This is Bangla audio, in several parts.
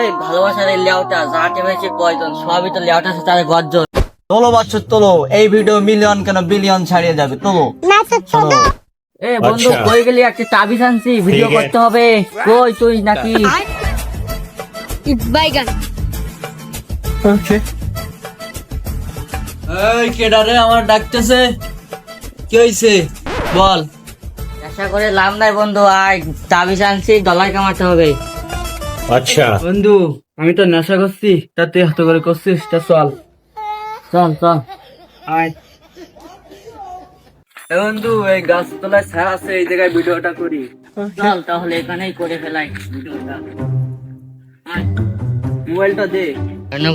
এই ভালোবাসার এই লেওটা কয়জন সবই তো লেওটা আছে তাদের গর্জন। তোলো বাচ্চা তোলো এই ভিডিও মিলিয়ন কেন বিলিয়ন ছাড়িয়ে যাবে তোলো। চলো এ বন্ধু আচ্ছা। কই গেলি? একটা আনছি ভিডিও করতে হবে। কই তুই নাকি? বাইগান। এই কেডারে আমার ডাকতেছে। কি হইছে? বল। আশা করে লাভ নাই বন্ধু আয় তাবিজ আনছি ডলার কামাতে হবে। আচ্ছা। বন্ধু আমি তো নেশা করছি তা তুই করে করছিস তা চল। চল চল। বন্ধু এই গাছতলায় স্যার আছে এই জায়গায় ভিডিওটা করি। চল তাহলে এখানেই করে ফেলাই মোবাইলটা দে।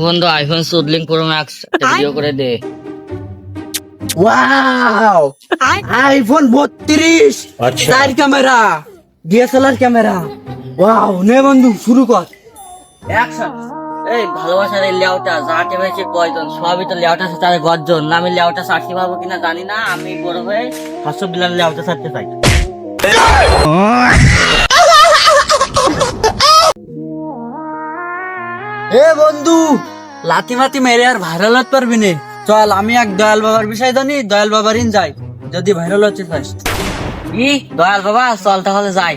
বন্ধু আইফোন সুদলিং প্রো ম্যাক্স ভিডিও করে দে। ওয়াও আইফোন 32 আচ্ছা। ক্যামেরা ডিএসএলআর ক্যামেরা ওয়াও নে বন্ধু শুরু কর। অ্যাকশন এই ভালোবাসার এই লেওটা যাকে পেয়েছে কয়জন সবই তো লেওটা আছে তাদের গর্জন। আমি লেওটা ছাড়তে পারব কিনা জানি না আমি বড় হয়ে হাসো বিলার লেওটা ছাড়তে চাই। এ বন্ধু লাতি মাতি মেরে আর ভাইরাল হতে পারবি নে। চল আমি এক দয়াল বাবার বিষয় জানি দয়াল বাবার ইন যাই যদি ভাইরাল হচ্ছে চাস। কি দয়াল বাবা চল তাহলে যাই।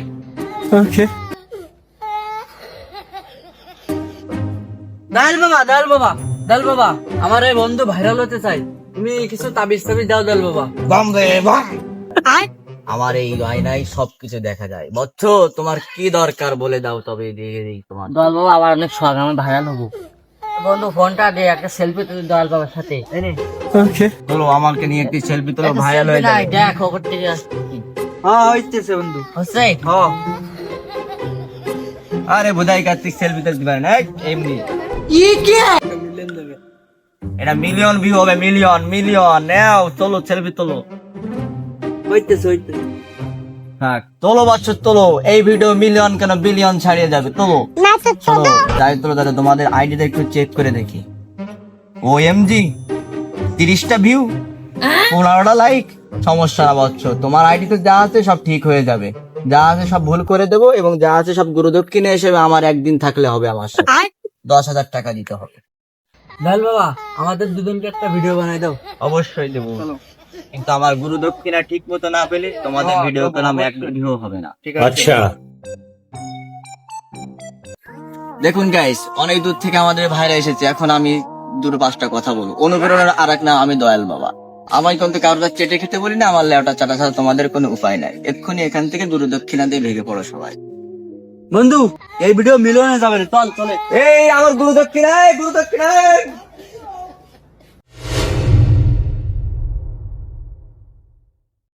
দয়াল বাবা দয়াল বাবা দয়াল বাবা। আমার এই বন্ধু ভাইরাল হতে চাই তুমি কিছু তাবিজ তাবিজ দাও দয়াল বাবা। বম্বে আমার এই আয়নায় সবকিছু দেখা যায়। বচ্চ তোমার কি দরকার বলে দাও তবে দিয়ে দিই তোমার। বাবা আবার অনেক শখ আমি ভাইরাল হব। বন্ধু ফোনটা দে একটা সেলফি তুলি বাবার সাথে এই নে। চলো আমাকে নিয়ে একটি সেলফি তোলো ভাইরাল হয়ে যাবে। দেখ ওপর থেকে আসছে। হ্যাঁ হইতেছে বন্ধু। হচ্ছে হ্যাঁ আরে বোধাই কার্তিক সেলফি তুলতে পারে না এটা মিলিয়ন ভিউ হবে মিলিয়ন মিলিয়ন নাও চলো সেলফি তোলো। হইতেছে হইতেছে। হ্যাঁ তোলো বাচ্চা তোলো। এই ভিডিও মিলিয়ন কেন বিলিয়ন ছাড়িয়ে যাবে? তোলো। চলো যাই তোলো দাদা তোমাদের আইডিটা একটু চেক করে দেখি। ও এমজি তিরিশটা ভিউ পনেরোটা লাইক সমস্যা না বচ্চ তোমার আইডিতে যা আছে সব ঠিক হয়ে যাবে। যা আছে সব ভুল করে দেবো এবং যা আছে সব গুরুদক্ষিণে হিসেবে আমার একদিন থাকলে হবে আমার সাথে। দশ হাজার টাকা দিতে হবে। লাল বাবা আমাদের দুজনকে একটা ভিডিও বানাই দাও। অবশ্যই দেবো। কিন্তু আমার গুরু দক্ষিণা ঠিক মতো না পেলে তোমাদের হ্যাঁ, ভিডিও হ্যাঁ, কলাম হ্যাঁ, এক ভিডিও হবে না। ঠিক আছে। আচ্ছা। দেখুন গাইস অনেক দূর থেকে আমাদের ভাইরা এসেছে। এখন আমি দুটো পাঁচটা কথা বলব। অনুপ্রেরণার আর এক নাম আমি দয়াল বাবা। আমায় কিন্তু কারোর চেটে খেতে বলি না আমার লেওটা চাটা ছাড়া তোমাদের কোনো উপায় নাই। এক্ষুনি এখান থেকে দূর দক্ষিণা দিয়ে ভেঙে পড়ো সবাই। বন্ধু এই ভিডিও মিলিয়নে যাবে রে, চল চলে। এই আমার গুরু দক্ষিণায় গুরু দক্ষিণায়